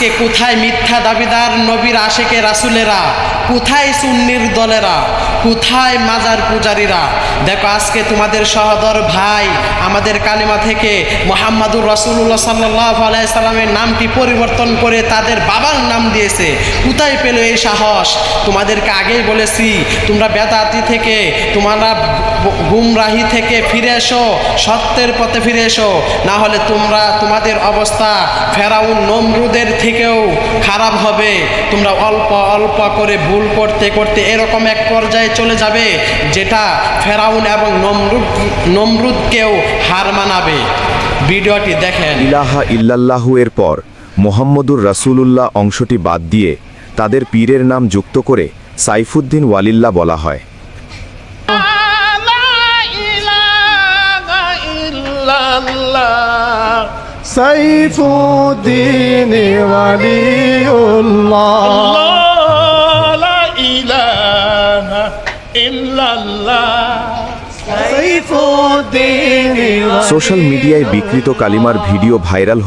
আজকে কোথায় মিথ্যা দাবিদার নবীর আশেকে রাসুলেরা? কোথায় সুন্নির দলেরা? কোথায় মাজার পূজারীরা? দেখো, আজকে তোমাদের সহদর ভাই আমাদের কালিমা থেকে মোহাম্মদুর রসুল্লাহ সাল্লাহ আলাইসাল্লামের নামটি পরিবর্তন করে তাদের বাবার নাম দিয়েছে। কোথায় পেল এই সাহস? তোমাদেরকে আগেই বলেছি, তোমরা বেদাতি থেকে, তোমরা গুমরাহি থেকে ফিরে এসো, সত্যের পথে ফিরে এসো। না হলে তোমরা, তোমাদের অবস্থা ফেরাউন নমরুদের থেকেও খারাপ হবে। তোমরা অল্প অল্প করে ভুল ভুল করতে করতে এরকম এক পর্যায়ে চলে যাবে যেটা ফেরাউন এবং নমরুদ নমরুদকেও হার মানাবে। ভিডিওটি দেখেন। ইলাহা ইল্লাল্লাহু এর পর মোহাম্মদুর রাসূলুল্লাহ অংশটি বাদ দিয়ে তাদের পীরের নাম যুক্ত করে সাইফুদ্দিন ওয়ালিল্লা বলা হয়। সাইফুদ্দিন ওয়ালিউল্লাহ। সোশ্যাল মিডিয়ায় বিকৃত কালিমার ভিডিও ভাইরাল হয়ে